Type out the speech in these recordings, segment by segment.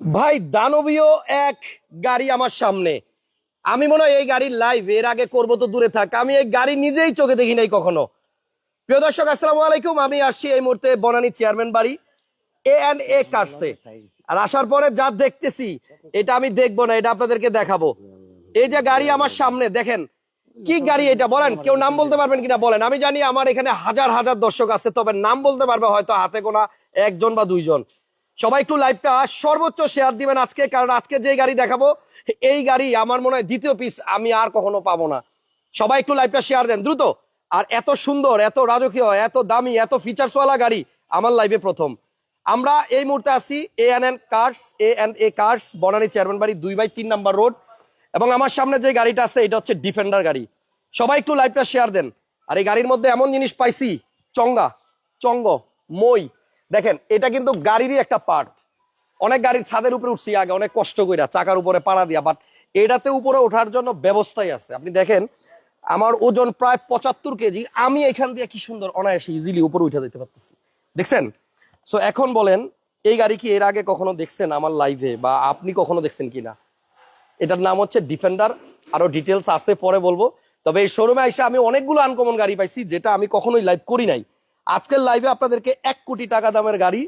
ভাই, দানবীয় এক গাড়ি আমার সামনে। আমি মনে হয় এই গাড়ির লাইভ এর আগে করব তো দূরে থাক। আমি এই গাড়ি নিজেই চোখে দেখি নাই কখনো। প্রিয় দর্শক, আসসালামু আলাইকুম। আমি আসছি এই মুহূর্তে বনানী চেয়ারম্যান বাড়ি এ অ্যান্ড এ। কাটছে আর আসার পরে যা দেখতেছি, এটা আমি দেখব না, এটা আপনাদেরকে দেখাবো। এই যে গাড়ি আমার সামনে, দেখেন, কি গাড়ি এটা বলেন? কেউ নাম বলতে পারবেন কিনা বলেন? আমি জানি আমার এখানে হাজার হাজার দর্শক আছে, তবে নাম বলতে পারবে হয়তো হাতে গোনা একজন বা দুইজন। সবাই একটু লাইভটা সর্বোচ্চ শেয়ার দিবেন আজকে, কারণ আজকে যে গাড়ি দেখাবো, এই গাড়ি আমার মনে হয় দ্বিতীয় পিস আমি আর কখনো পাবো না। সবাই একটু লাইভটা শেয়ার দেন, দ্রুত। আর এত সুন্দর, এত রাজকীয়, এত দামি, এত ফিচার্সওয়ালা গাড়ি আমার লাইভে প্রথম। আমরা এই মুহূর্তে আছি A N N cars A N A cars Banani chairman বাড়ি, দুই বাই তিন নাম্বার রোড। এবং আমার সামনে যে গাড়িটা আছে, এটা হচ্ছে ডিফেন্ডার গাড়ি। সবাই একটু লাইভটা শেয়ার দেন। আর এই গাড়ির মধ্যে এমন জিনিস পাইছি, চঙ্গা, চঙ্গ, মই দেখেন, এটা কিন্তু গাড়িরই একটা পার্ট অনেক গাড়ির ছাদের উপরে উঠছি আগে, অনেক কষ্ট কইরা, চাকার উপরে পাড়া দিয়া বাট এটাতে উপরে ওঠার জন্য ব্যবস্থাই আছে। আপনি দেখেন, আমার ওজন প্রায় পঁচাত্তর কেজি, আমি এখান দিয়ে কি সুন্দর অনায়াসে ইজিলি উপরে উঠে যেতে পারতেছি। দেখছেন? সো এখন বলেন, এই গাড়ি কি এর আগে কখনো দেখছেন আমার লাইভে বা আপনি কখনো দেখছেন কিনা? এটার নাম হচ্ছে ডিফেন্ডার আরও ডিটেলস আছে, পরে বলব। তবে এই শোরুমে এসে আমি অনেকগুলো আনকমন গাড়ি পাইছি, যেটা আমি কখনোই লাইভ করি নাই। আজকের লাইভে আপনাদেরকে এক কোটি টাকা দামের গাড়ি,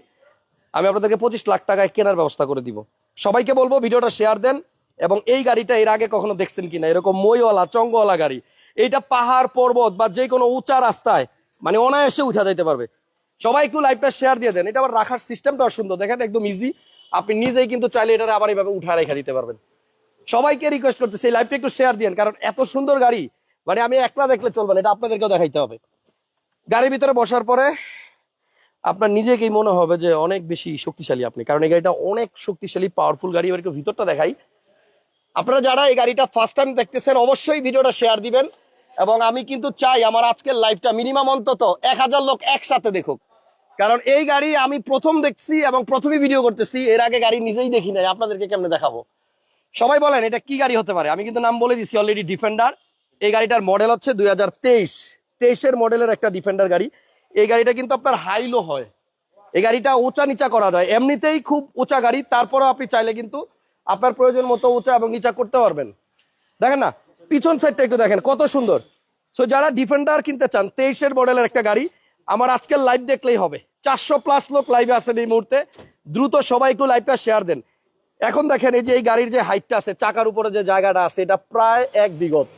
আমি আপনাদেরকে পঁচিশ লাখ টাকায় কেনার ব্যবস্থা করে দিব। সবাইকে বলব ভিডিওটা শেয়ার দেন এবং এই গাড়িটা এর আগে কখনো দেখছেন কিনা? এরকম মইওয়ালা, চঙ্গওয়ালা গাড়ি। এইটা পাহাড়, পর্বত বা যে কোনো উঁচা রাস্তায় মানে অনায়াসে উঠা যেতে পারবে। সবাই একটু লাইভটা শেয়ার দিয়ে দেন। এটা আবার রাখার সিস্টেমটাও সুন্দর। দেখেন, একদম ইজি আপনি নিজেই কিন্তু চাইলে এটা আবার এইভাবে উঠা রেখে দিতে পারবেন। সবাইকে রিকোয়েস্ট করতেছি, এই লাইভটা একটু শেয়ার দিন। কারণ এত সুন্দর গাড়ি মানে আমি একলা দেখলে চলবে না, এটা আপনাদেরকেও দেখাইতে হবে। গাড়ির ভিতরে বসার পরে আপনার নিজেকেই মনে হবে যে অনেক বেশি শক্তিশালী আপনি। কারণ এই গাড়িটা অনেক শক্তিশালী পাওয়ারফুল গাড়ি, এবার ভিতরটা দেখাই। আপনারা যারা এই গাড়িটা ফার্স্ট টাইম দেখতেছেন, অবশ্যই ভিডিওটা শেয়ার দিবেন। এবং আমি কিন্তু চাই আমার আজকের লাইভটা মিনিমাম অন্তত এক হাজার লোক একসাথে দেখুক। কারণ এই গাড়ি আমি প্রথম দেখছি এবং প্রথমে ভিডিও করতেছি, এর আগে গাড়ি নিজেই দেখি নাই। আপনাদেরকে কেমনে দেখাবো? সবাই বলেন, এটা কি গাড়ি হতে পারে? আমি কিন্তু নাম বলে দিচ্ছি অলরেডি ডিফেন্ডার এই গাড়িটার মডেল হচ্ছে দুই হাজার তেইশ। তেইশের মডেলের একটা ডিফেন্ডার গাড়ি। এই গাড়িটা কিন্তু আপনার হাইলো হয়। এই গাড়িটা উঁচা নিচা করা যায়। এমনিতেই খুব উঁচা গাড়ি, তারপরেও আপনি চাইলে কিন্তু আপনার প্রয়োজন মতো উঁচা এবং নিচা করতে পারবেন। দেখেন না, পিছন সাইডটা একটু দেখেন, কত সুন্দর। সো যারা ডিফেন্ডার কিনতে চান, তেইশের মডেলের একটা গাড়ি, আমার আজকের লাইভ দেখলেই হবে। চারশো প্লাস লোক লাইভে আছেন এই মুহূর্তে। দ্রুত সবাই একটু লাইভটা শেয়ার দেন। এখন দেখেন, এই যে এই গাড়ির যে হাইটটা আছে, চাকার উপরে যে জায়গাটা আছে, এটা প্রায় এক বিগত।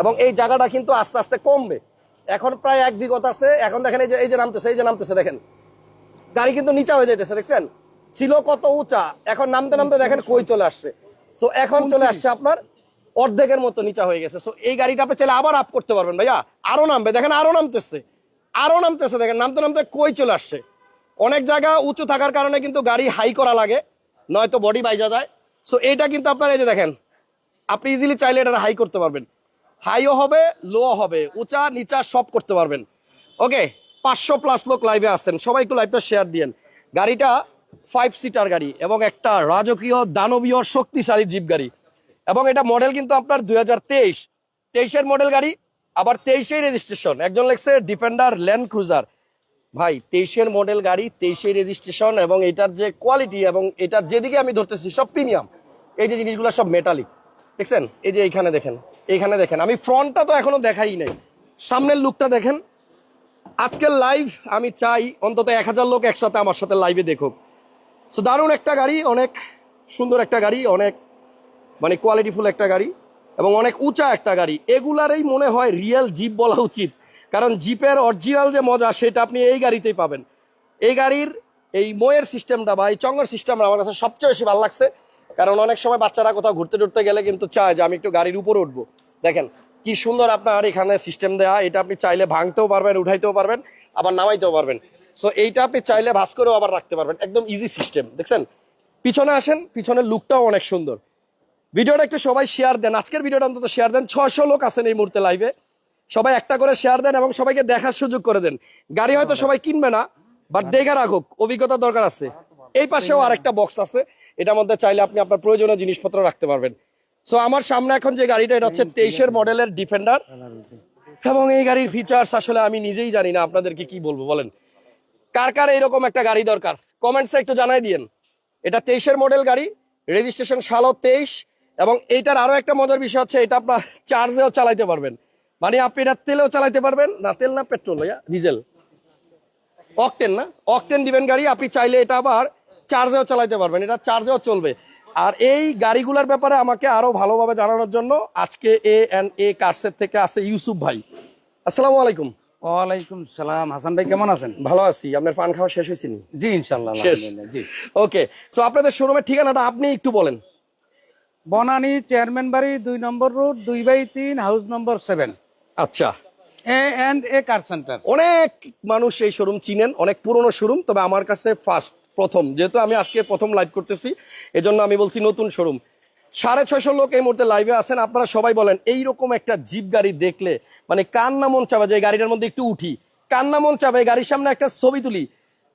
এবং এই জায়গাটা কিন্তু আস্তে আস্তে কমবে। এখন প্রায় এক বিগত আছে। এখন দেখেন এই যে এই যে নামতেছে এই যে নামতেছে দেখেন। গাড়ি কিন্তু নিচা হয়ে যাইতেছে দেখছেন? ছিল কত উঁচা এখন নামতে নামতে দেখেন কই চলে আসছে। সো এখন চলে আসছে আপনার অর্ধেকের মতো নিচা হয়ে গেছে। সো এই গাড়িটা আপনি চাইলে আবার আপ করতে পারবেন ভাইয়া। আরও নামবে দেখেন আরও নামতেছে। আরও নামতেছে দেখেন নামতে নামতে কই চলে আসছে। অনেক জায়গা উঁচু থাকার কারণে কিন্তু গাড়ি হাই করা লাগে নয়তো বডি বাইজা যায়। সো এইটা কিন্তু আপনার এই যে দেখেন আপনি ইজিলি চাইলে এটা হাই করতে পারবেন। হাইও হবে লো হবে। উঁচা, নিচা সব করতে পারবেন। ওকে পাঁচশো প্লাস লোক লাইভে আসছেন সবাই একটু লাইভটা শেয়ার দিয়েন। গাড়িটা ফাইভ সিটার গাড়ি এবং একটা রাজকীয়, দানবীয়, শক্তিশালী জিপ গাড়ি। এবং এটা মডেল কিন্তু আপনার দুই হাজার তেইশ। তেইশের মডেল গাড়ি, আবার তেইশের রেজিস্ট্রেশন একজন লেখছে ডিফেন্ডার ল্যান্ড ক্রুজার ভাই, তেইশের মডেল গাড়ি তেইশের রেজিস্ট্রেশন এবং এটার যে কোয়ালিটি এবং এটার যেদিকে আমি ধরতেছি সব প্রিমিয়াম এই যে জিনিসগুলো সব মেটালিক দেখছেন? এই যে এইখানে দেখেন। এইখানে দেখেন। আমি ফ্রন্টটা তো এখনও দেখাই নাই। সামনের লুকটা দেখেন। আজকের লাইভ আমি চাই অন্তত এক হাজার লোক একসাথে আমার সাথে লাইভে দেখুক। সো দারুণ একটা গাড়ি, অনেক সুন্দর একটা গাড়ি, অনেক মানে কোয়ালিটিফুল একটা গাড়ি এবং অনেক উঁচা একটা গাড়ি। এগুলারই মনে হয় রিয়েল জিপ বলা উচিত। কারণ জিপের অরিজিনাল যে মজা, সেটা আপনি এই গাড়িতেই পাবেন। এই গাড়ির এই ময়ের সিস্টেমটা বা এই চঙ্গর সিস্টেমটা আমার কাছে সবচেয়ে বেশি ভালো লাগছে। কারণ অনেক সময় বাচ্চারা কোথাও ঘুরতে টুরতে গেলে কিন্তু চায় যে আমি একটু গাড়ির উপরে উঠবো। দেখেন, কি সুন্দর আপনার এখানে সিস্টেম দেওয়া এটা আপনি চাইলে ভাঙতেও পারবেন, উঠাইতেও পারবেন, আবার নামাইতেও পারবেন। সো এইটা আপনি চাইলে ভাস করেও আবার রাখতে পারবেন, একদম ইজি সিস্টেম দেখছেন? পিছনে আসেন, পিছনের লুকটাও অনেক সুন্দর। ভিডিওটা একটু সবাই শেয়ার দেন, আজকের ভিডিওটা অন্তত শেয়ার দেন। ছয়শো লোক আছেন এই মুহূর্তে লাইভে সবাই একটা করে শেয়ার দেন এবং সবাইকে দেখার সুযোগ করে দেন। গাড়ি হয়তো সবাই কিনবে না বাট দেখে রাখুক অভিজ্ঞতা দরকার আছে। এই পাশেও আরেকটা বক্স আছে। এটার মধ্যে চাইলে আপনি আপনার প্রয়োজনীয় জিনিসপত্র রাখতে পারবেন। সো আমার সামনে এখন যে গাড়িটা এটা হচ্ছে তেইশের মডেলের ডিফেন্ডার এবং এই গাড়ির ফিচার্স আসলে আমি নিজেই জানি না আপনাদেরকে কি বলব বলেন? কার কার এরকম একটা গাড়ি দরকার? কমেন্টসে একটু জানাই দিয়েন। এটা তেইশের মডেল গাড়ি রেজিস্ট্রেশন সালও তেইশ এবং এইটার আরও একটা মজার বিষয় হচ্ছে এটা আপনার চার্জেও চালাইতে পারবেন। মানে আপনি এটা তেলেও চালাইতে পারবেন না তেল না পেট্রোল ডিজেল অকটেন না? অকটেন দিবেন গাড়ি আপনি চাইলে এটা আবার চার্জেও চালাইতে পারবেন এটা চার্জেও চলবে। আর এই গাড়িগুলোর ব্যাপারে আমাকে আরও ভালোভাবে জানানোর জন্য আজকে এ এন্ড এ কার্সের থেকে আছে ইউসুফ ভাই। আসসালামু আলাইকুম। ওয়ালাইকুম সালাম। হাসান ভাই কেমন আছেন? ভালো আছি। আপনার পান খাওয়া শেষ হয়েছে জি ইনশাল্লাহ। জি। ওকে সো আপনাদের শোরুমের ঠিকানাটা আপনি একটু বলেন। বনানী চেয়ারম্যান বাড়ি দুই নম্বর রোড দুই বাই তিন হাউস নম্বর সেভেন। আচ্ছা। A and A car centre. অনেক মানুষ এই শোরুম চিনেন অনেক পুরনো শোরুম তবে আমার কাছে ফার্স্ট প্রথম, যেহেতু আমি আজকে প্রথম লাইভ করতেছি, এজন্য আমি বলছি নতুন শোরুম সাড়ে ছয়শো লোক এই মুহূর্তে লাইভে আছেন, আপনারা সবাই বলেন, এইরকম একটা জিপ গাড়ি দেখলে মানে কান্না মন চাবে যে গাড়িটার মধ্যে একটু উঠি? কান্না মন চাবে গাড়ির সামনে একটা ছবি তুলি?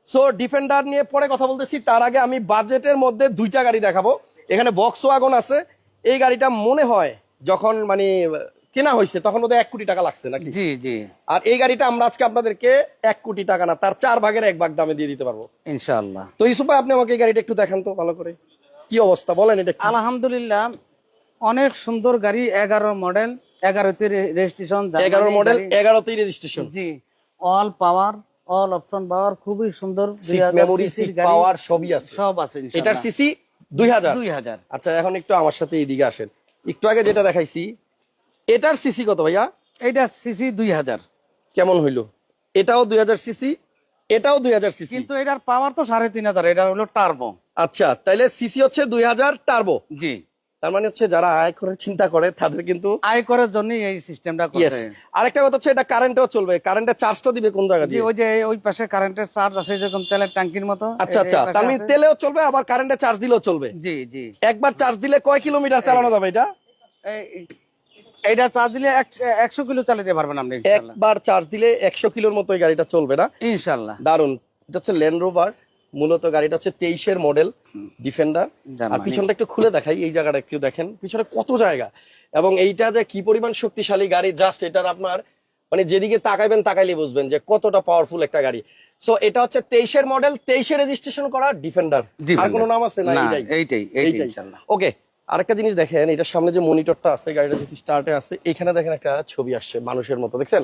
সো ডিফেন্ডার নিয়ে পরে কথা বলতেছি, তার আগে আমি বাজেটের মধ্যে দুইটা গাড়ি দেখাবো। এখানে বক্স ওয়াগন আছে, এই গাড়িটা মনে হয় যখন মানে কেনা হয়েছে তখন বোধহয় এক কোটি টাকা লাগছে নাকি? জি জি। আর এই গাড়িটা আমরা আজকে আপনাদেরকে এক কোটি টাকা না তার চার ভাগের এক ভাগ দামে দিয়ে দিতে পারব। ইনশাআল্লাহ। তো ইসুফ ভাই আপনি আমাকে এই গাড়িটা একটু দেখান তো ভালো করে। কি অবস্থা বলেন এটা আলহামদুলিল্লাহ অনেক সুন্দর গাড়ি এগারো মডেল এগারোতে রেজিস্ট্রেশন এগারো মডেল এগারোতেই রেজিস্ট্রেশন জি all power all option power খুবই সুন্দর মেমোরি পাওয়ার সবই আছে। সব আছে এটার সিসি দুই হাজার? দুই হাজার। আচ্ছা এখন একটু আমার সাথে এইদিকে আসেন। একটু আগে যেটা দেখাইছি এটার সিসি কত ভাইয়া? এটা সিসি দুই হাজার। কেমন হইল? এটাও দুই হাজার সিসি এটাও দুই হাজার সিসি কিন্তু এটার পাওয়ার তো সাড়ে তিন হাজার এটা হলো টার্বো আচ্ছা তাইলে সিসি হচ্ছে দুই হাজার টার্বো জি। তার মানে হচ্ছে যারা আয় করে চিন্তা করে তাদের কিন্তু আয় করার জন্য এই সিস্টেমটা করছে। আরেকটা কথা হচ্ছে এটা কারেন্টেও চলবে। কারেন্টের চার্জটা দিবে কোন জায়গা দিয়ে? ওই যে ওই পাশে কারেন্টের চার্জ আছে যেরকম তেলের ট্যাঙ্কির মতো। আচ্ছা আচ্ছা। তার মানে তেলেও চলবে আবার কারেন্টের চার্জ দিলেও চলবে। জি জি। একবার চার্জ দিলে কয় কিলোমিটার চালানো যাবে এটা? এইটা চার্জ দিলে এক- একশো কিলো চালাতে পারবেন আপনি একবার চার্জ দিলে একশো কিলোর মতো এই গাড়িটা চলবে না? ইনশাল্লাহ। দারুণ এটা হচ্ছে ল্যান্ড রোভার মূলত গাড়িটা হচ্ছে তেইশের মডেল ডিফেন্ডার আর পিছনটা একটু খুলে দেখাই এই জায়গাটা একটু দেখেন পিছনে কত জায়গা। এবং এইটা যে কি পরিমাণ শক্তিশালী গাড়ি জাস্ট এটার আপনার মানে যেদিকে তাকাইবেন তাকাইলে বুঝবেন যে কতটা পাওয়ারফুল একটা গাড়ি। সো এটা হচ্ছে তেইশের মডেল তেইশে রেজিস্ট্রেশন করা ডিফেন্ডার আর। কোনো নাম আছে না? না এইটাই। এইটাই এইটাই এইটাই। ওকে আরেকটা জিনিস দেখেন, এটার সামনে যে মনিটরটা আছে, গাড়িটা যেহেতু স্টার্টে আছে, এখানে দেখেন একটা ছবি আসছে, মানুষের মতো, দেখছেন?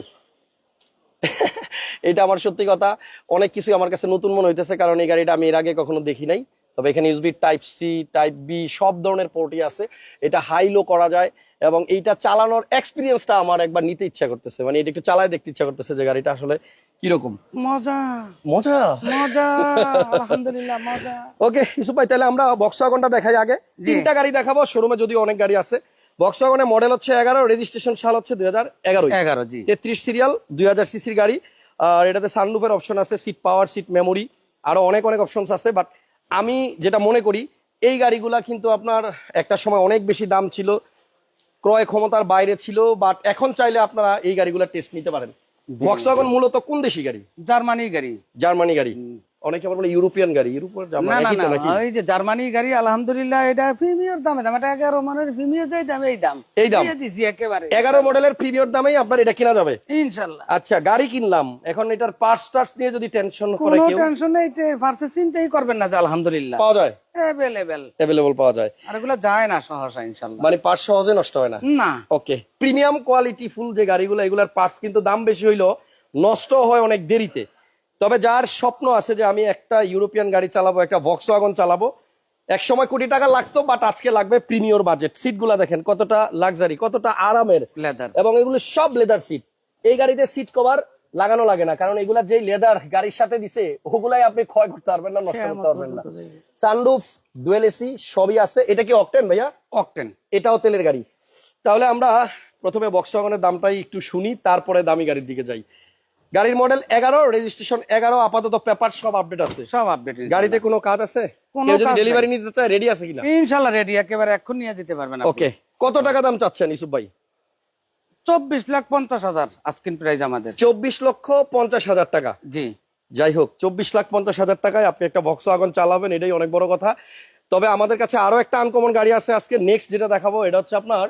এটা আমার সত্যি কথা, অনেক কিছু আমার কাছে নতুন মনে হইতেছে, কারণ এই গাড়িটা আমি এর আগে কখনো দেখি নাই। তবে এখানে USB type C type B সব ধরনের পোর্টই আছে। এটা হাই লো করা যায় এবং এইটা চালানোর এক্সপিরিয়েন্সটা আমার একবার নিতে ইচ্ছা করতেছে। মানে এটা একটু চালায় দেখতে ইচ্ছা করতেছে যে গাড়িটা আসলে কীরকম। মজা। মজা? মজা আলহামদুলিল্লাহ মজা। ওকে ইউসুফ ভাই তাহলে আমরা বক্স ওয়াগনটা দেখাই আগে। তিনটা গাড়ি দেখাবো শোরুমে যদি অনেক গাড়ি আছে। বক্স ওয়াগনের মডেল হচ্ছে এগারো রেজিস্ট্রেশন সাল হচ্ছে দুই হাজার এগারো এগারো জি। তেত্রিশ সিরিয়াল দুই হাজার সিসির গাড়ি। আর এটাতে সানরুফের অপশন আছে সিট পাওয়ার সিট মেমোরি আরও অনেক অনেক অপশনস আছে বাট আমি যেটা মনে করি এই গাড়িগুলা কিন্তু আপনার একটা সময় অনেক বেশি দাম ছিল ক্রয় ক্ষমতার বাইরে ছিল বাট এখন চাইলে আপনারা এই গাড়িগুলা টেস্ট নিতে পারেন। বক্সওয়াগন মূলত কোন দেশি গাড়ি? জার্মানি গাড়ি। জার্মানি গাড়ি। অনেকে আবার বলে ইউরোপিয়ান গাড়ি ইউরোপের ওই যে জার্মানি গাড়ি আলহামদুলিল্লাহ এটা প্রিমিয়ার দামে দাম এটা এগারো মানের প্রিমিয়ার দাম এই দাম। এই দাম? দিছি একেবারে। এগারো মডেলের প্রিমিয়র দামেই আপনার এটা কেনা যাবে। ইনশাল্লাহ। আচ্ছা গাড়ি কিনলাম এখন এটার পার্টস নিয়ে যদি টেনশন করে কেউ টেনশন নেই ফার্স্টে চিন্তাই করবেন না যে আলহামদুলিল্লাহ। পাওয়া যায়? অ্যাভেলেবেল অ্যাভেলেবল পাওয়া যায়। আর এগুলো যায় না সহসা ইনশাল্লাহ। মানে পার্টস সহজে নষ্ট হয় না? না। ওকে প্রিমিয়াম কোয়ালিটি ফুল যে গাড়িগুলো এগুলার পার্টস কিন্তু দাম বেশি হইল নষ্ট হয় অনেক দেরিতে। তবে যার স্বপ্ন আছে যে আমি একটা ইউরোপিয়ান গাড়ি চালাবো একটা ভক্স ওয়াগন চালাবো এক সময় কোটি টাকা লাগতো বাট আজকে লাগবে প্রিমিয়র বাজেট সিটগুলা দেখেন কতটা লাক্সারি কতটা আরামের। লেদার এবং এগুলো সব লেদার সিট এই গাড়িতে সিট কভার লাগানো লাগে না কারণ এগুলা যে লেদার গাড়ির সাথে দিছে ওগুলাই আপনি ক্ষয় করতে পারবেন না নষ্ট করতে পারবেন না। সানরুফ ডুয়েল এসি সবই আছে। এটা কি অকটেন ভাইয়া? অকটেন এটাও তেলের গাড়ি। তাহলে আমরা প্রথমে বক্স ওয়াগনের দামটাই একটু শুনি তারপরে দামি গাড়ির দিকে যাই। গাড়ির মডেল এগারো রেজিস্ট্রেশন এগারো আপাতত পেপার সব আপডেট আছে। সব আপডেট গাড়িতে কোনো কাজ আছে? ডেলিভারি নিতে চায় রেডি আছে কিনা? ইনশাল্লাহ রেডি একেবারে এখন নিয়ে দিতে পারবেন ওকে কত টাকা দাম চাচ্ছেন ইসুফ ভাই? চব্বিশ লাখ পঞ্চাশ হাজার আজকিন প্রাইস আমাদের। চব্বিশ লক্ষ পঞ্চাশ হাজার টাকা। জি। যাই হোক চব্বিশ লাখ পঞ্চাশ হাজার টাকায় আপনি একটা বক্স আগুন চালাবেন এটাই অনেক বড় কথা। তবে আমাদের কাছে আরও একটা আনকমন গাড়ি আছে আজকে নেক্সট যেটা দেখাবো এটা হচ্ছে আপনার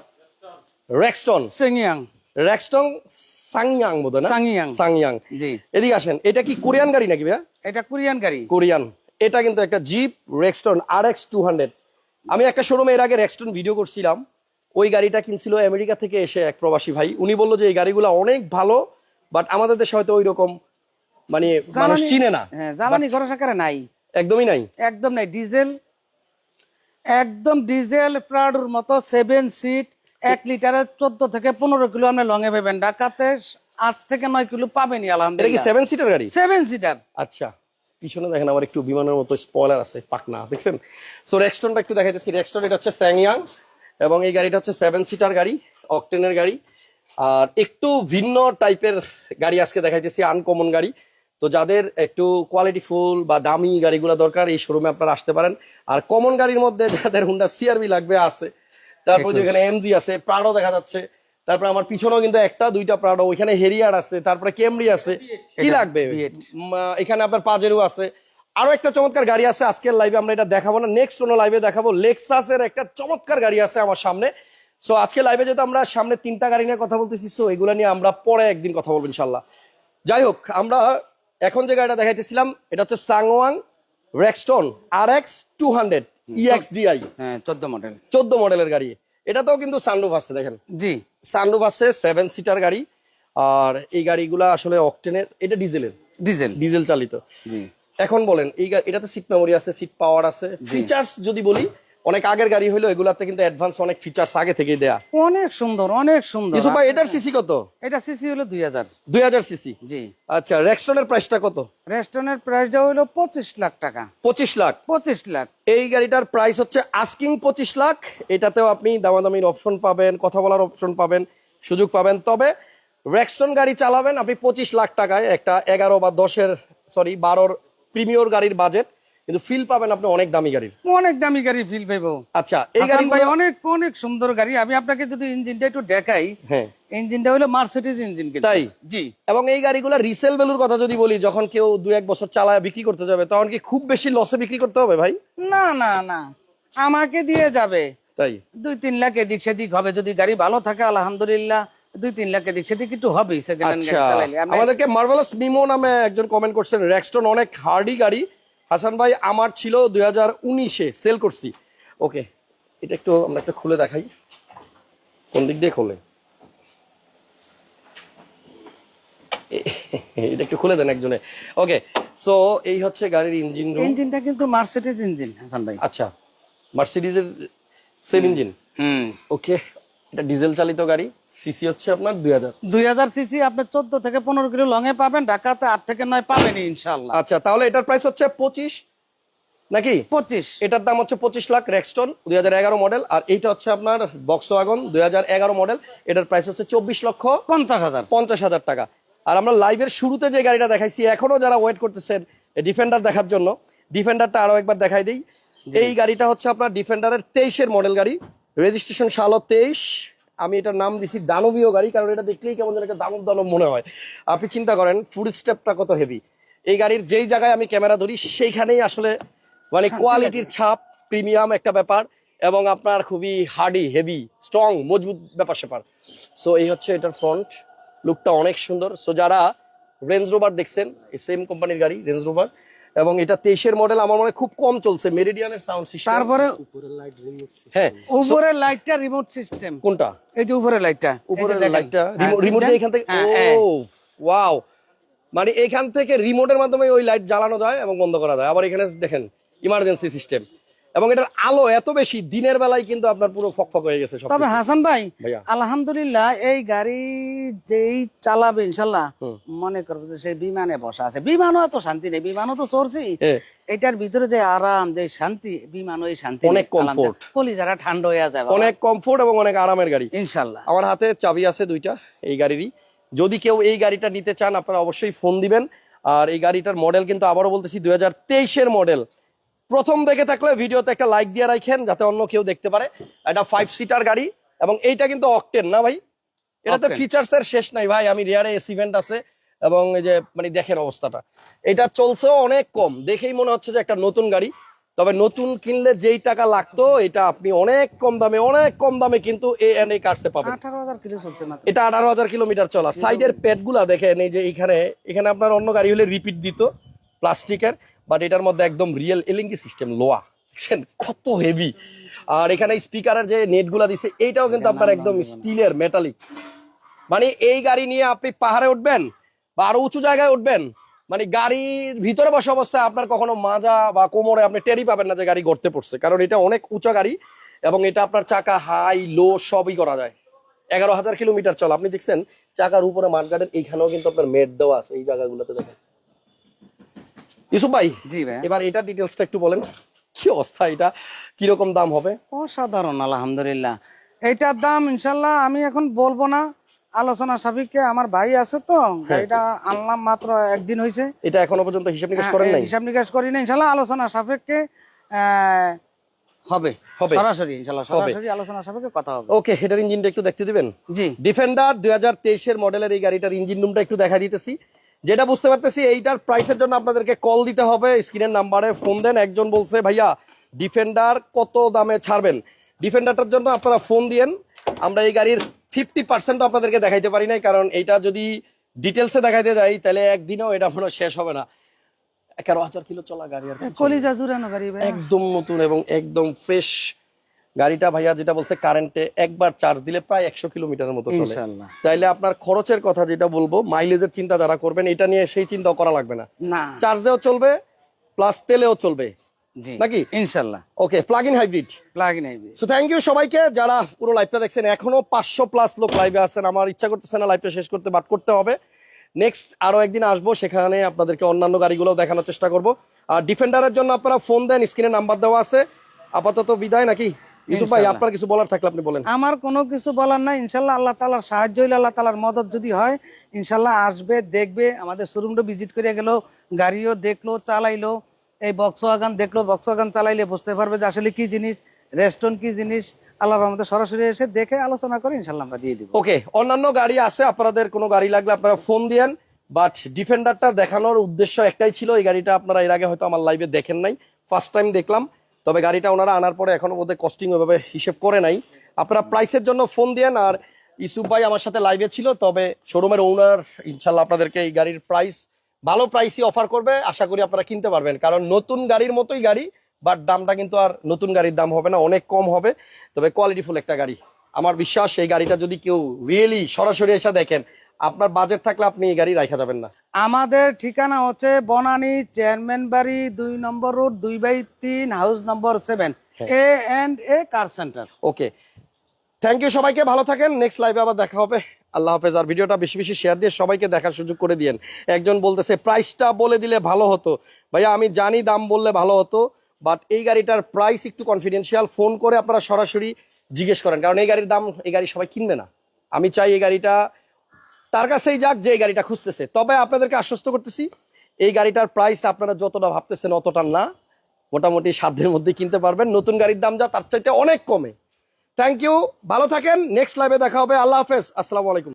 রেক্সটন সিংয়াং রেক্সটন সাংয়াং বোধ না? সাংয়াং। সাংয়াং জি। এদিকে আসেন এটা কি কোরিয়ান গাড়ি নাকি ভাইয়া? এটা কোরিয়ান গাড়ি। কোরিয়ান। এটা কিন্তু একটা jeep Rexton R X two hundred আমি একটা শোরুমে এর আগে রেক্সটন ভিডিও করছিলাম। ওই গাড়িটা কিনছিল আমেরিকা থেকে এসে এক প্রবাসী ভাই। উনি বলল যে এই গাড়িগুলো অনেক ভালো বাট আমাদের দেশে হয়তো ওই রকম মানে মানুষ চিনে না। হ্যাঁ জ্বালানি খরচ আকারে নাই। একদমই নাই। একদম নাই। ডিজেল একদম ডিজেল প্রাডুর মতো সেভেন সিট এক লিটারের চোদ্দ থেকে পনেরো কিলো আপনি লঙে পাবেন। ঢাকাতে আট থেকে নয় কিলো পাবেনই আলহামদুলিল্লাহ। সেভেন সিটার গাড়ি? সেভেন সিটার আচ্ছা পিছনে দেখেন আবার একটু বিমানের মতো স্পয়লার আছে পাকনা দেখছেন? সো রেক্সটনটা একটু দেখাইতেছি। রেক্সটন এটা হচ্ছে স্যাংয়াং এবং এই গাড়িটা হচ্ছে সেভেন সিটার গাড়ি অকটেনের গাড়ি। আর একটু ভিন্ন টাইপের গাড়ি আজকে দেখাইতেছি আনকমন গাড়ি। তো যাদের একটু কোয়ালিটি ফুল বা দামি গাড়িগুলো দরকার এই শোরুমে আপনারা আসতে পারেন। আর কমন গাড়ির মধ্যে যাদের হুন্ডা সিআরবি লাগবে আছে। তারপর যে এখানে এমজি আছে প্রাডো দেখা যাচ্ছে। তারপর আমার পিছনেও কিন্তু একটা দুইটা প্রাডো ওইখানে হেরিয়ার আছে তারপরে কেমরি আছে। কি লাগবে? এখানে আপনার পাজেরও আছে। আরও একটা চমৎকার গাড়ি আছে আজকের লাইভে আমরা এটা দেখাবো না। নেক্সট কোনো লাইভে দেখাবো। লেক্সাসের একটা চমৎকার গাড়ি আছে আমার সামনে। সো আজকে লাইভে যেহেতু আমরা সামনে তিনটা গাড়ি নিয়ে কথা বলতেছি সো এগুলো নিয়ে আমরা পরে একদিন কথা বলব ইনশাল্লাহ যাই হোক আমরা এখন যে গাড়িটা দেখাইতেছিলাম এটা হচ্ছে সাংওয়াং Rexton R X two hundred EX DI হ্যাঁ চোদ্দ মডেল চোদ্দ মডেলের গাড়ি। এটাতেও কিন্তু সানরুফ আছে দেখেন। জি। সানরুফ আছে সেভেন সিটার গাড়ি। আর এই গাড়িগুলো আসলে অকটেনের এটা ডিজেলের ডিজেল ডিজেল চালিত। জি। এখন বলেন এই এটাতে সিট মেমোরি আছে সিট পাওয়ার আছে। ফিচার্স যদি বলি অনেক আগের গাড়ি হলো এগুলাতে কিন্তু অ্যাডভান্স অনেক ফিচার্স আগে থেকেই দেয়া। অনেক সুন্দর অনেক সুন্দর। ইউসুফ ভাই এটার সিসি কত? এটা সিসি হলো দুই হাজার। দুই হাজার সিসি জি। আচ্ছা রেক্সটনের প্রাইসটা কত? রেস্টুরেন্টের প্রাইসটা হলো পঁচিশ লাখ টাকা। পঁচিশ লাখ? পঁচিশ লাখ। এই গাড়িটার প্রাইস হচ্ছে আস্কিং পঁচিশ লাখ। এটাতেও আপনি দামাদামির অপশন পাবেন কথা বলার অপশন পাবেন সুযোগ পাবেন। তবে রেক্সটন গাড়ি চালাবেন আপনি পঁচিশ লাখ টাকায় একটা এগারো বা দশের সরি বারোর প্রিমিয়র গাড়ির বাজেট কিন্তু ফিল পাবেন আপনি অনেক দামি গাড়ির। অনেক দামি গাড়ি ফিল পাইবো। আচ্ছা এই গাড়ি ভাই অনেক অনেক সুন্দর গাড়ি। আমি আপনাকে যদি ইঞ্জিনটা একটু দেখাই হ্যাঁ। ইঞ্জিনটা হলো মার্সিডিজ ইঞ্জিন কিন্তু। তাই? জি। এবং এই গাড়িগুলো রিসেল ভ্যালুর কথা যদি বলি যখন কেউ দু এক বছর চালায় বিক্রি করতে যাবে তখন কি খুব বেশি লসে বিক্রি করতে হবে ভাই? না না না। আমাকে দিয়ে যাবে। তাই? দুই তিন লাখ এদিক সেদিক হবে। যদি গাড়ি ভালো থাকে আলহামদুলিল্লাহ দুই তিন লাখ এদিক সেদিক একটু হবেই আচ্ছা। আমাদেরকে মার্ভেলাস মিমো নামে একজন কমেন্ট করছেন রেক্সটন অনেক হার্ডি গাড়ি। হাসান ভাই আমার ছিল দুই হাজার উনিশে সেল করছি। ওকে এটা একটু আমরা একটা খুলে দেখাই। কোন দিক দিয়ে খোলে? এটা একটু খুলে দেন একজনে। ওকে সো এই হচ্ছে গাড়ির ইঞ্জিন রুম ইঞ্জিনটা কিন্তু মার্সিডিজ ইঞ্জিন হাসান ভাই। আচ্ছা মার্সিডিজের সেম ইঞ্জিন হুম। ওকে এটা ডিজেল চালিত গাড়ি সিসি হচ্ছে আপনার দুই হাজার। দুই হাজার সিসি আপনি চোদ্দ থেকে পনেরো কিলো লঙে পাবেন ঢাকাতে আট থেকে নয় পাবেন ইনশাল্লাহ আচ্ছা তাহলে এটার প্রাইস হচ্ছে পঁচিশ নাকি? পঁচিশ। এটার দাম হচ্ছে পঁচিশ লাখ রেক্সটন দুই হাজার এগারো মডেল আর এইটা হচ্ছে আপনার বক্স ওয়াগন দুই হাজার এগারো মডেল এটার প্রাইস হচ্ছে চব্বিশ লক্ষ পঞ্চাশ হাজার। পঞ্চাশ হাজার টাকা। আর আমরা লাইভের শুরুতে যে গাড়িটা দেখাইছি এখনও যারা ওয়েট করতেছেন ডিফেন্ডার দেখার জন্য ডিফেন্ডারটা আরও একবার দেখাই দিই। এই গাড়িটা হচ্ছে আপনার ডিফেন্ডারের তেইশের মডেল গাড়ি। রেজিস্ট্রেশন সাল তেইশ। আমি এটার নাম দিছি দানবীয় গাড়ি কারণ এটা দেখলেই কেমন যেন একটা দানব দানব মনে হয়। আপনি চিন্তা করেন ফুড স্টেপটা কত হেভি এই গাড়ির যেই জায়গায় আমি ক্যামেরা ধরি সেইখানেই আসলে মানে কোয়ালিটির ছাপ প্রিমিয়াম একটা ব্যাপার এবং আপনার খুবই হার্ডি হেভি স্ট্রং মজবুত ব্যাপার স্যাপার। সো এই হচ্ছে এটার ফ্রন্ট লুকটা অনেক সুন্দর। সো যারা রেঞ্জ রোভার দেখছেন এই সেম কোম্পানির গাড়ি রেঞ্জ রোভার এবং এটা তেইশের মডেল আমার মনে হয় খুব কম চলছে মেরিডিয়ানের সাউন্ড সিস্টেম তারপরে হ্যাঁ। উপরের লাইটটা রিমোট সিস্টেম কোনটা? এই যে উপরের লাইটটা উপরের লাইটটা রিমোট দিয়ে এখান থেকে হ্যাঁ, ও ওয়াও মানে এখান থেকে রিমোটের মাধ্যমে ওই লাইট জ্বালানো যায় এবং বন্ধ করা যায়। আবার এখানে দেখেন ইমার্জেন্সি সিস্টেম এবং এটার আলো এত বেশি দিনের বেলায় কিন্তু আপনার পুরো ফকফক হয়ে গেছে তবে হাসান ভাই আলহামদুলিল্লাহ এই গাড়ি যেই চালাবে ইনশাল্লাহ মনে করব যে সেই বিমানে বসা আছে। বিমানও এত শান্তি নেই বিমানও তো চড়ছি। এটার ভিতরে যে আরাম যে শান্তি বিমান ওই শান্তি অনেক comfort। কলিজারা ঠান্ডা হয়ে যায় অনেক কমফোর্ট এবং অনেক আরামের গাড়ি। ইনশাল্লাহ। আমার হাতে চাবি আছে দুইটা এই গাড়িরই। যদি কেউ এই গাড়িটা নিতে চান আপনারা অবশ্যই ফোন দিবেন। আর এই গাড়িটার মডেল কিন্তু আবারও বলতেছি দুই হাজার তেইশের মডেল প্রথম দেখে থাকলে ভিডিওতে একটা লাইক দিয়ে রাখেন যাতে অন্য কেউ দেখতে পারে। এটা ফাইভ সিটার গাড়ি এবং এইটা কিন্তু অকটেন না ভাই? এটাতে। ফিচার্স এর শেষ নাই ভাই আমি রিয়ারে এস ইভেন্ট আছে এবং এই যে মানে দেখেন অবস্থাটা। এটা চলছেও অনেক কম দেখেই মনে হচ্ছে যে একটা নতুন গাড়ি। তবে নতুন কিনলে যেই টাকা লাগতো এটা আপনি অনেক কম দামে অনেক কম দামে কিন্তু এ এন এ কার্ডসে পাবেন। এটা আঠারো হাজার কিলোমিটার চলা। সাইডের প্যাডগুলা দেখেন এই যে এখানে এখানে আপনার অন্য গাড়ি হলে রিপিট দিত প্লাস্টিকের বাট এটার মধ্যে একদম রিয়েল এলিঙ্গি সিস্টেম লোয়া দেখছেন? কত হেভি আর এখানে স্পিকারের যে নেটগুলা দিছে, এইটাও কিন্তু আপনার একদম স্টিলের মেটালিক মানে এই গাড়ি নিয়ে আপনি পাহাড়ে উঠবেন বা আরও উঁচু জায়গায় উঠবেন মানে গাড়ির ভিতরে বসা অবস্থায় আপনার কখনো মাজা বা কোমরে আপনি টেরি পাবেন না যে গাড়ি গড়তে পড়ছে। কারণ এটা অনেক উঁচা গাড়ি এবং এটা আপনার চাকা হাই লো সবই করা যায়। এগারো হাজার কিলোমিটার চল। আপনি দেখছেন, চাকার উপরে মাঠগার্ডের এইখানেও কিন্তু আপনার মেট দেওয়া আছে এই জায়গাগুলোতে দেখেন। ভাই জি ভাই এবার এটা ডিটেলসটা একটু বলেন কি অবস্থা এটা? কীরকম দাম হবে? অসাধারণ আলহামদুলিল্লাহ। এইটার দাম ইনশাল্লাহ আমি এখন বলব না। আলোচনা সাপেক্ষে আমার ভাই আছে তো এটা আনলাম মাত্র একদিন হয়েছে। এটা এখনও পর্যন্ত হিসাব নিকাশ হ্যাঁ, করেন নাই? হিসাব নিকাশ করি না ইনশাল্লাহ আলোচনা সাপেক্ষে হবে হবে। সরাসরি সরাসরি আলোচনা সাপেক্ষে কথা হবে। ওকে এটার ইঞ্জিনটা একটু দেখতে দিবেন? জি। ডিফেন্ডার দুই হাজার তেইশের মডেলের এই গাড়িটার ইঞ্জিন রুমটা একটু দেখা দিতেছি। যেটা বুঝতে পারতেছি এইটার প্রাইসের জন্য আপনাদেরকে কল দিতে হবে। স্ক্রিনের নাম্বারে ফোন দেন। একজন বলছে ভাইয়া ডিফেন্ডার কত দামে ছাড়বেন? ডিফেন্ডারটার জন্য আপনারা ফোন দিয়েন। আমরা এই গাড়ির ফিফটি পার্সেন্ট আপনাদেরকে দেখাইতে পারি নাই কারণ এইটা যদি ডিটেলসে দেখাইতে যাই তাহলে একদিনও এটা হয় শেষ হবে না। এগারো হাজার কিলো চলা গাড়ি আর একদম নতুন এবং একদম ফ্রেশ গাড়িটা ভাইয়া যেটা বলছে কারেন্টে একবার চার্জ দিলে প্রায় একশো কিলোমিটারের মতো চলে। তাইলে আপনার খরচের কথা যেটা বলব মাইলেজের চিন্তা যারা করবেন এটা নিয়ে সেই চিন্তা করা লাগবে না। চার্জেও চলবে প্লাস তেলেও চলবে। নাকি? ইনশাল্লাহ। Okay plug in hybrid plug নাই সো থ্যাংক ইউ সবাইকে যারা পুরো লাইভটা দেখছেন এখনও পাঁচশো প্লাস লোক লাইভে আছেন আমার ইচ্ছা করতেছে না লাইভটা শেষ করতে বাট করতে হবে। নেক্সট আরও একদিন আসব সেখানে আপনাদেরকে অন্যান্য গাড়িগুলো দেখানোর চেষ্টা করব। আর ডিফেন্ডারের জন্য আপনারা ফোন দেন স্ক্রিনে নাম্বার দেওয়া আছে। আপাতত বিদায় নাকি? ইউসুফ ভাই আপনার কিছু বলার থাকলে আপনি বলেন। আমার কোনো কিছু বলার নাই ইনশাল্লাহ আল্লাহ তালার সাহায্য হইলে আল্লাহ তালার মদত যদি হয় ইনশাল্লাহ আসবে দেখবে আমাদের শোরুমটা ভিজিট করে গেল গাড়িও দেখল চালাইলো এই বক্স ওয়াগান দেখল বক্স ওয়াগান চালাইলে বুঝতে পারবে যে আসলে কি জিনিস রেস্টুরেন্ট কি জিনিস আল্লাহর রহমতে সরাসরি এসে দেখে আলোচনা করে ইনশাল্লাহ আমরা দিয়ে দিব। ওকে অন্যান্য গাড়ি আছে আপনাদের কোনো গাড়ি লাগলে আপনারা ফোন দিয়েন বাট ডিফেন্ডারটা দেখানোর উদ্দেশ্য একটাই ছিল এই গাড়িটা আপনারা এর আগে হয়তো আমার লাইভে দেখেন নাই ফার্স্ট টাইম দেখলাম। তবে গাড়িটা ওনারা আনার পরে এখনও বোধহয় কস্টিং ওইভাবে হিসেব করে নাই। আপনারা প্রাইসের জন্য ফোন দিয়েন আর ইসুফ ভাই আমার সাথে লাইভে ছিল, তবে শোরুমের ওনার ইনশাল্লাহ আপনাদেরকে এই গাড়ির প্রাইস ভালো প্রাইসই অফার করবে। আশা করি আপনারা কিনতে পারবেন, কারণ নতুন গাড়ির মতোই গাড়ি বাট দামটা কিন্তু আর নতুন গাড়ির দাম হবে না, অনেক কম হবে। তবে কোয়ালিটিফুল একটা গাড়ি। আমার বিশ্বাস, এই গাড়িটা যদি কেউ রিয়েলি সরাসরি এসে দেখেন আপনার বাজেট থাকলে আপনি এই গাড়ি রাখা যাবেন না। আমাদের ঠিকানা হচ্ছে বনানী চেয়ারম্যান বাড়ি দুই নম্বর রোড দুই বাই তিন হাউস নম্বর সেভেন। হ্যাঁ। A and A car centre. Okay thank you সবাইকে ভালো থাকেন। নেক্সট লাইভে আবার দেখা হবে। আল্লাহ হাফেজ। আর ভিডিওটা বেশি বেশি শেয়ার দিয়ে সবাইকে দেখার সুযোগ করে দিয়েন। একজন বলতেছে প্রাইসটা বলে দিলে ভালো হতো। ভাইয়া আমি জানি দাম বললে ভালো হতো বাট এই গাড়িটার প্রাইস একটু কনফিডেন্সিয়াল ফোন করে আপনারা সরাসরি জিজ্ঞেস করেন কারণ এই গাড়ির দাম এই গাড়ি সবাই কিনবে না। আমি চাই এই গাড়িটা তার কাছেই যাক যে এই গাড়িটা খুঁজতেছে। তবে আপনাদেরকে আশ্বস্ত করতেছি, এই গাড়িটার প্রাইস আপনারা যতটা ভাবতেছেন অতটা না। মোটামুটি সাধ্যের মধ্যে কিনতে পারবেন। নতুন গাড়ির দাম যা, তার চাইতে অনেক কমে। থ্যাংক ইউ ভালো থাকেন নেক্সট লাইভে দেখা হবে। আল্লাহ হাফেজ, আসসালামু আলাইকুম।